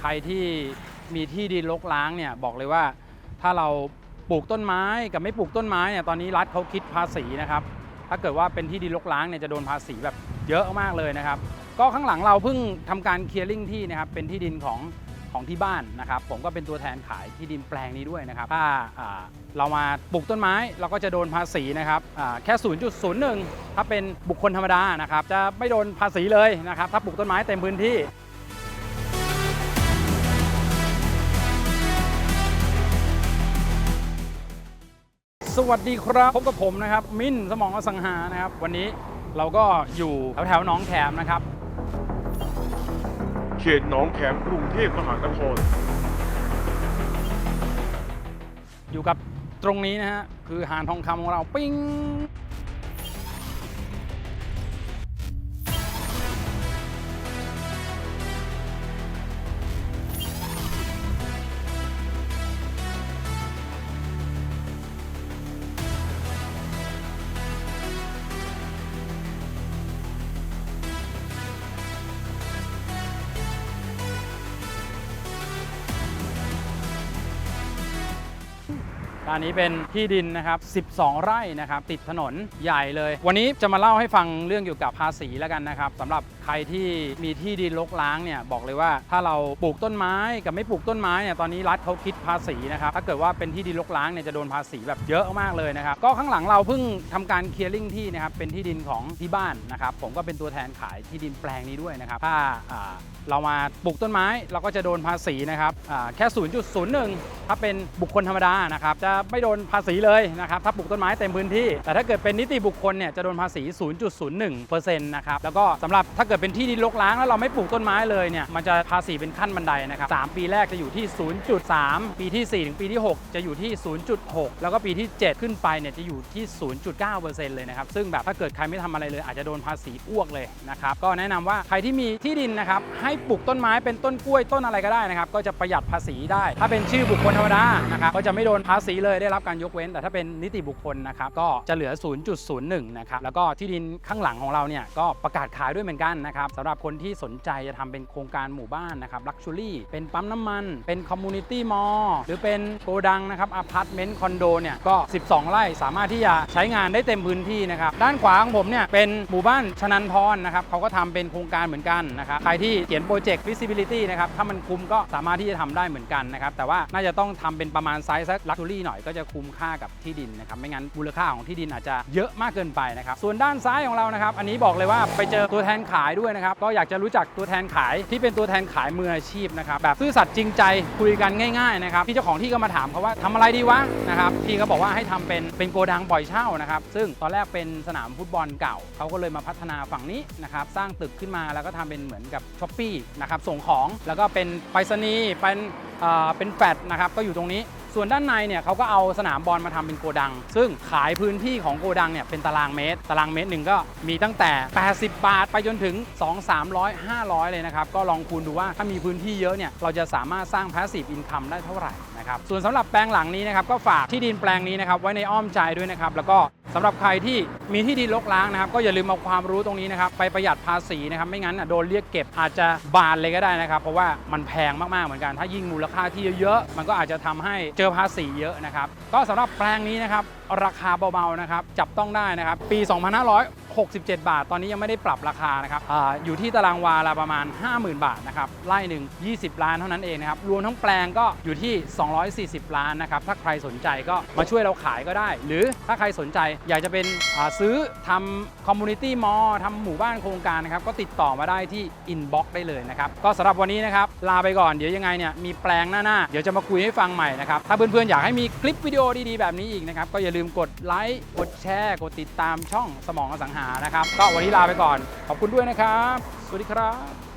ใครที่มีที่ดินรกร้างเนี่ยบอกเลยว่า ถ้าเราปลูกต้นไม้กับไม่ปลูกต้นไม้เนี่ยตอนนี้รัฐเขาคิดภาษีนะครับ ถ้าเกิดว่าเป็นที่ดินรกร้างเนี่ยจะโดนภาษีแบบเยอะมากเลยนะครับ ก็ข้างหลังเราเพิ่งทำการเคลียร์ลิงที่นะครับเป็นที่ดินของของที่บ้านนะครับ ผมก็เป็นตัวแทนขายที่ดินแปลงนี้ด้วยนะครับ ถ้าเรามาปลูกต้นไม้เราก็จะโดนภาษีนะครับอ่าแค่ 0.01 ถ้าเป็นบุคคลธรรมดานะครับ จะไม่โดนภาษีเลยนะครับ ถ้าปลูกต้นไม้เต็มพื้นที่ สวัสดีครับพบกับผมนะครับ มิ้นสมองอสังหานะครับ วันนี้เราก็อยู่แถวๆหนองแขมนะครับ เขตหนองแขมกรุงเทพมหานคร อยู่กับตรงนี้นะฮะคือหานทองคำของเราปิ้ง อันนี้เป็นที่ดินนะครับ 12 ไร่นะครับ ติดถนนใหญ่เลย วันนี้จะมาเล่าให้ฟังเรื่องเกี่ยวกับภาษีแล้วกันนะครับสำหรับใครที่มีที่ดินรกร้างเนี่ยบอกเลยว่าถ้าเราปลูกต้นไม้กับไม่ปลูกต้นไม้เนี่ยตอนนี้รัฐเขาคิดภาษีนะครับถ้าเกิดว่าเป็นที่ดินรกร้างเนี่ยจะโดนภาษีแบบเยอะมากเลยนะครับก็ข้างหลังเราเพิ่งทำการเคลียร์ลิงที่นะครับเป็นที่ดินของที่บ้านนะครับผมก็เป็นตัวแทนขายที่ดินแปลงนี้ด้วยนะครับถ้าเรามาปลูกต้นไม้เราก็จะโดนภาษีนะครับแค่ 0.01 ถ้าเป็นบุคคลธรรมดานะครับจะไม่โดนภาษีเลยนะครับถ้าปลูกต้นไม้เต็มพื้นที่ แต่ถ้าเกิดเป็นนิติบุคคลเนี่ยจะโดนภาษี 0.01%นะครับแล้วก็สำหรับถ้าเกิดเป็นที่ดินรกร้างแล้วเราไม่ปลูกต้นไม้เลยเนี่ยมันจะภาษีเป็นขั้นบันไดนะครับ3ปีแรกจะอยู่ที่ 0.3 ปีที่ 4 ถึงปีที่ 6 จะอยู่ที่ 0.6 แล้วก็ปีที่ 7 ขึ้นไปเนี่ยจะอยู่ที่ 0.9%เลยนะครับซึ่งแบบถ้าเกิดใครไม่ทำอะไรเลยอาจจะโดนภาษีอ้วกเลยนะครับก็แนะนำว่าใครที่มีที่ดินนะครับให้ปลูกต้นไม้เป็นต้นกล้วยต้นอะไรก็ได้นะครับก็จะประหยัดภาษีได้ ถ้าเป็นชื่อบุคคลธรรมดานะครับก็จะไม่โดนภาษีเลยได้รับการยกเว้น แต่ถ้าเป็นนิติบุคคลนะครับก็จะเหลือ 0.01 นะครับ แล้วก็ที่ดินข้างหลังของเราเนี่ยก็ประกาศขายด้วยเหมือนกันนะครับสำหรับคนที่สนใจจะทำเป็นโครงการหมู่บ้านนะครับลักชัวรี่เป็นปั๊มน้ำมัน เป็นคอมมูนิตี้มอลล์หรือเป็นโกดังนะครับอพาร์ตเมนต์คอนโดเนี่ยก็ 12 ไร่สามารถที่จะใช้งานได้เต็มพื้นที่นะครับด้านขวาของผมเนี่ยเป็นหมู่บ้านชนันทรนะครับเขาก็ทำเป็นโครงการเหมือนกันนะครับใครที่เขียนโปรเจกต์ visibility นะครับถ้ามันคุ้มก็สามารถที่จะทำได้เหมือนกันนะครับแต่ว่าน่าจะต้องทำเป็นประมาณไซส์ลักชัวรี่หน่อยก็จะคุ้มค่ากับที่ดินนะครับไม่งั้นมูลค่าของที่ดินอาจจะเยอะมากเกินไปนะครับส่วนด้านซ้ายของเรานะครับ อันนี้บอกเลยว่าไปเจอตัวแทนขายด้วยนะครับก็อยากจะรู้จักตัวแทนขายที่เป็นตัวแทนขายมืออาชีพนะครับแบบซื่อสัตย์จริงใจคุยกันง่ายๆนะครับพี่เจ้าของที่ก็มาถามเขาว่าทำอะไรดีวะนะครับพี่ก็บอกว่าให้ทำเป็นเป็นโกดังปล่อยเช่านะครับซึ่งตอนแรกเป็นสนามฟุตบอลเก่าเขาก็เลยมาพัฒนาฝั่งนี้นะครับสร้างตึกขึ้นมาแล้วก็ทำเป็นเหมือนกับช้อปปี้นะครับส่งของแล้วก็เป็นไปรษณีย์เป็นเป็นแฟลตนะครับก็อยู่ตรงนี้ ส่วนด้านในเนี่ยเขาก็เอาสนามบอลมาทำเป็นโกดัง ซึ่งขายพื้นที่ของโกดังเนี่ยเป็นตารางเมตร ตารางเมตรหนึ่งก็มีตั้งแต่ 80 บาท ไปจนถึง 2 300 500 เลยนะครับ ก็ลองคูณดูว่าถ้ามีพื้นที่เยอะเนี่ยเราจะสามารถสร้างพาสซีฟอินคัมได้เท่าไหร่นะครับส่วนสำหรับแปลงหลังนี้นะครับก็ฝากที่ดินแปลงนี้นะครับไว้ในอ้อมใจด้วยนะครับแล้วก็ สำหรับใครที่มีที่ดินลกล้างนะครับก็อย่าลืมเอาความรู้ตรงนี้นะครับไปประหยัดภาษีนะครับไม่งั้นโดนเรียกเก็บอาจจะบานเลยก็ได้นะครับ เพราะว่ามันแพงมากๆเหมือนกัน ถ้ายิ่งมูลค่าที่เยอะๆมันก็อาจจะทำให้เจอภาษีเยอะนะครับก็สำหรับแปลงนี้นะครับราคาเบาๆนะครับจับต้องได้นะครับปี 67 บาท ตอนนี้ยังไม่ได้ปรับราคานะครับออยู่ที่ตารางวาละประมาณ 50,000 บาทนะครับไร่หนึ่ง20 ล้านเท่านั้นเองนะครับรวมทั้งแปลงก็อยู่ที่ 240 ล้านนะครับถ้าใครสนใจก็มาช่วยเราขายก็ได้ หรือถ้าใครสนใจอยากจะเป็นซื้อทำคอมมูนิตี้มอลล์ทำหมู่บ้านโครงการนะครับก็ติดต่อมาได้ที่อินบ็อกซ์ได้เลยนะครับก็สำหรับวันนี้นะครับลาไปก่อนเดี๋ยวยังไงเนี่ยมีแปลงหน้าๆเดี๋ยวจะมาคุยให้ฟังใหม่นะครับถ้าเพื่อนๆอยากให้มีคลิปวิดีโอดีๆแบบนี้อีกนะครับก็อย่าลืมกดไลค์กดแชร์กดติดตามช่องสมองอสังหานะครับ ก็วันนี้ลาไปก่อน ขอบคุณด้วยนะครับ สวัสดีครับ